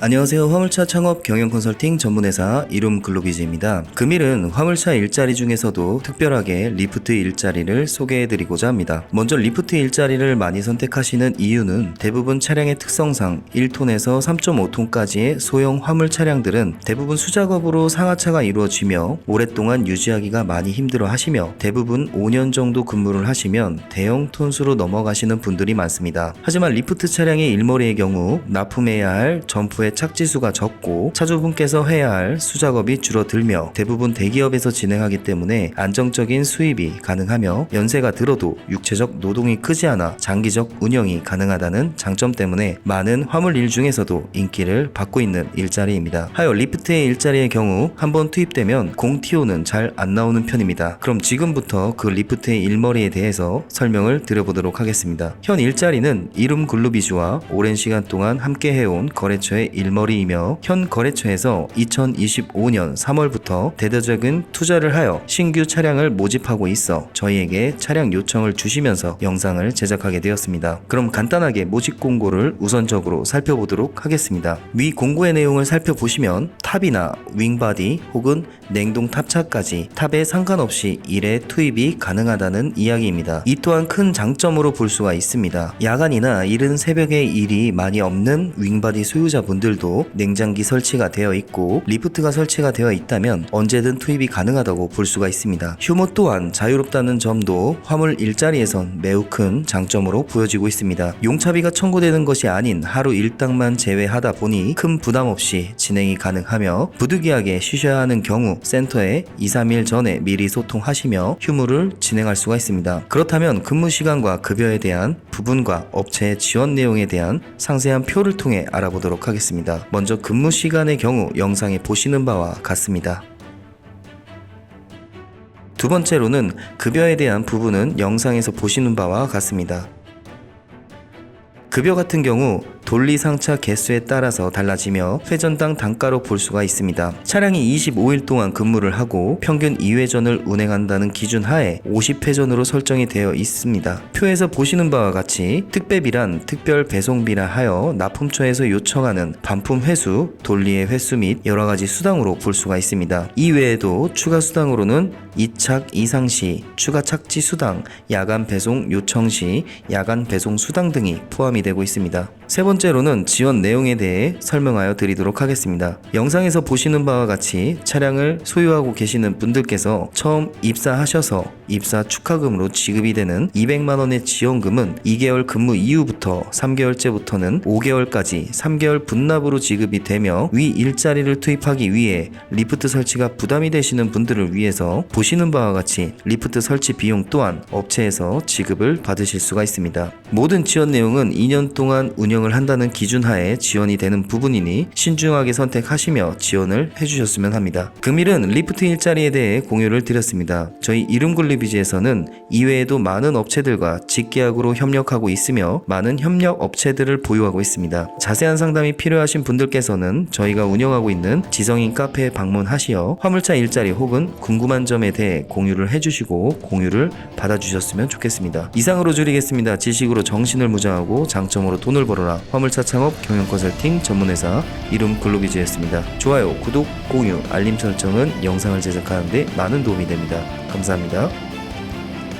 안녕하세요. 화물차 창업 경영 컨설팅 전문회사 이룸 글로비즈입니다. 금일은 화물차 일자리 중에서도 특별하게 리프트 일자리를 소개해드리고자 합니다. 먼저 리프트 일자리를 많이 선택하시는 이유는 대부분 차량의 특성상 1톤에서 3.5톤까지의 소형 화물 차량들은 대부분 수작업으로 상하차가 이루어지며 오랫동안 유지하기가 많이 힘들어 하시며 대부분 5년 정도 근무를 하시면 대형 톤수로 넘어가시는 분들이 많습니다. 하지만 리프트 차량의 일머리의 경우 납품해야 할 점프의 착지수가 적고 차주분께서 해야 할 수작업이 줄어들며 대부분 대기업에서 진행하기 때문에 안정적인 수입이 가능하며 연세가 들어도 육체적 노동이 크지 않아 장기적 운영이 가능하다는 장점 때문에 많은 화물 일 중에서도 인기를 받고 있는 일자리입니다. 하여 리프트의 일자리의 경우 한번 투입되면 공TO는 잘 안 나오는 편입니다. 그럼 지금부터 그 리프트의 일머리에 대해서 설명을 드려보도록 하겠습니다. 현 일자리는 이름 글루비즈와 오랜 시간 동안 함께 해온 거래처의 일머리이며 현 거래처에서 2025년 3월부터 대대적인 투자를 하여 신규 차량을 모집하고 있어 저희에게 차량 요청을 주시면서 영상을 제작하게 되었습니다. 그럼 간단하게 모집 공고를 우선적으로 살펴보도록 하겠습니다. 위 공고의 내용을 살펴보시면 탑이나 윙바디 혹은 냉동 탑차까지 탑에 상관없이 일에 투입이 가능하다는 이야기입니다. 이 또한 큰 장점으로 볼 수가 있습니다. 야간이나 이른 새벽에 일이 많이 없는 윙바디 소유자분들 도 냉장기 설치가 되어 있고 리프트가 설치가 되어 있다면 언제든 투입이 가능하다고 볼 수가 있습니다. 휴무 또한 자유롭다는 점도 화물 일자리에선 매우 큰 장점으로 보여지고 있습니다. 용차비가 청구되는 것이 아닌 하루 일당만 제외하다 보니 큰 부담 없이 진행이 가능하며 부득이하게 쉬셔야 하는 경우 센터에 2, 3일 전에 미리 소통하시며 휴무를 진행할 수가 있습니다. 그렇다면 근무 시간과 급여에 대한 부분과 업체 지원 내용에 대한 상세한 표를 통해 알아보도록 하겠습니다. 먼저 근무 시간의 경우 영상에 보시는 바와 같습니다. 두 번째로는 급여에 대한 부분은 영상에서 보시는 바와 같습니다. 급여 같은 경우 돌리 상차 개수에 따라서 달라지며 회전당 단가로 볼 수가 있습니다. 차량이 25일 동안 근무를 하고 평균 2회전을 운행한다는 기준 하에 50회전으로 설정이 되어 있습니다. 표에서 보시는 바와 같이 특배비란 특별 배송비라 하여 납품처에서 요청하는 반품 회수, 돌리의 횟수 및 여러 가지 수당으로 볼 수가 있습니다. 이 외에도 추가 수당으로는 이착 이상 시 추가 착지 수당, 야간 배송 요청 시 야간 배송 수당 등이 포함이 되고 있습니다. 세 번째로는 지원 내용에 대해 설명하여 드리도록 하겠습니다. 영상에서 보시는 바와 같이 차량을 소유하고 계시는 분들께서 처음 입사하셔서 입사 축하금으로 지급이 되는 200만 원의 지원금은 2개월 근무 이후부터 3개월째부터는 5개월까지 3개월 분납으로 지급이 되며 위 일자리를 투입하기 위해 리프트 설치가 부담이 되시는 분들을 위해서 보시 는 바와 같이 리프트 설치 비용 또한 업체에서 지급을 받으실 수가 있습니다. 모든 지원 내용은 2년 동안 운영을 한다는 기준 하에 지원이 되는 부분이니 신중하게 선택하시며 지원을 해주셨으면 합니다. 금일은 리프트 일자리에 대해 공유를 드렸습니다. 저희 이름글리비즈에서는 이외에도 많은 업체들과 직계약으로 협력하고 있으며 많은 협력 업체들을 보유하고 있습니다. 자세한 상담이 필요하신 분들께서는 저희가 운영하고 있는 지성인 카페에 방문하시어 화물차 일자리 혹은 궁금한 점에 대해 공유를 해주시고 공유를 받아주셨으면 좋겠습니다. 이상으로 줄이겠습니다. 지식으로 정신을 무장하고 장점으로 돈을 벌어라. 화물차 창업 경영 컨설팅 전문회사 이름 글로비즈였습니다. 좋아요, 구독, 공유, 알림 설정은 영상을 제작하는데 많은 도움이 됩니다. 감사합니다.